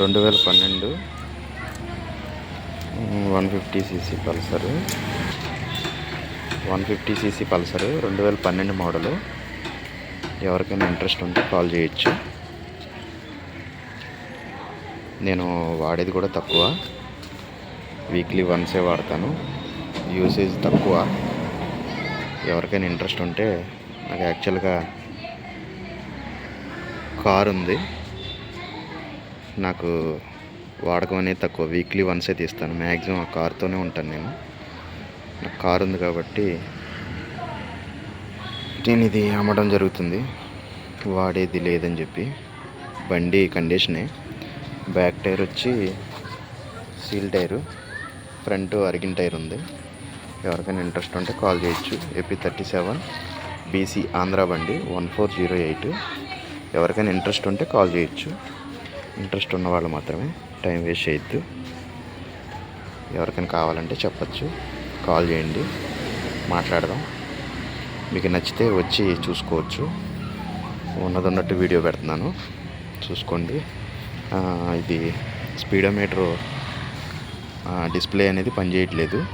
రెండు వేల పన్నెండు one fifty CC Pulsar. One fifty CC Pulsar రెండు వేల పన్నెండు మోడలు. ఎవరికైనా ఇంట్రెస్ట్ ఉంటే కాల్ చేయొచ్చు. నేను వాడేది కూడా తక్కువ. వీక్లీ వన్సే వాడతాను. యూసేజ్ తక్కువ. ఎవరికైనా ఇంట్రెస్ట్ ఉంటే నాకు యాక్చువల్గా కార్ ఉంది నాకు వాడకం అనేది తక్కువ. వీక్లీ వన్సే తీస్తాను. మ్యాక్సిమం ఆ కార్తోనే ఉంటాను నేను. నాకు కార్ ఉంది కాబట్టి నేను ఇది అమ్మడం జరుగుతుంది. వాడేది లేదని చెప్పి. బండి కండిషనే బ్యాక్ టైర్ వచ్చి సీల్ టైరు ఫ్రంట్ అరిగిన టైర్ ఉంది. ఎవరికైనా ఇంట్రెస్ట్ ఉంటే కాల్ చేయొచ్చు. AP thirty seven BC Andhra బండి వన్ ఫోర్ జీరో ఎయిట్ ఎవరికైనా ఇంట్రెస్ట్ ఉంటే కాల్ చేయొచ్చు. ఇంట్రెస్ట్ ఉన్న వాళ్ళు మాత్రమే టైం వేస్ట్ చేయొద్దు. ఎవరికైనా కావాలంటే చెప్పచ్చు. కాల్ చేయండి. మాట్లాడదాం. మీకు నచ్చితే వచ్చి చూసుకోవచ్చు. ఉన్నది ఉన్నట్టు వీడియో పెడుతున్నాను. చూసుకోండి. ఇది స్పీడోమీటర్ డిస్ప్లే అనేది పనిచేయట్లేదు.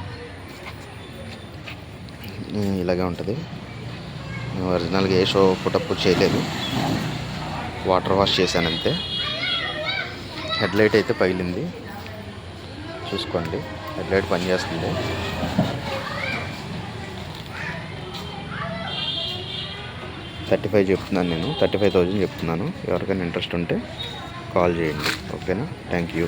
ఇలాగే ఉంటుంది. ఒరిజినల్గా ఏ షో పుటప్పు చేయలేదు. వాటర్ వాష్ చేశానంతే హెడ్లైట్ అయితే పగిలింది. చూసుకోండి. హెడ్లైట్ పనిచేస్తుంది. థర్టీ ఫైవ్ చెప్తున్నాను నేను. థర్టీ ఫైవ్ థౌజండ్ చెప్తున్నాను. ఎవరికైనా ఇంట్రెస్ట్ ఉంటే కాల్ చేయండి. ఓకేనా? Thank you.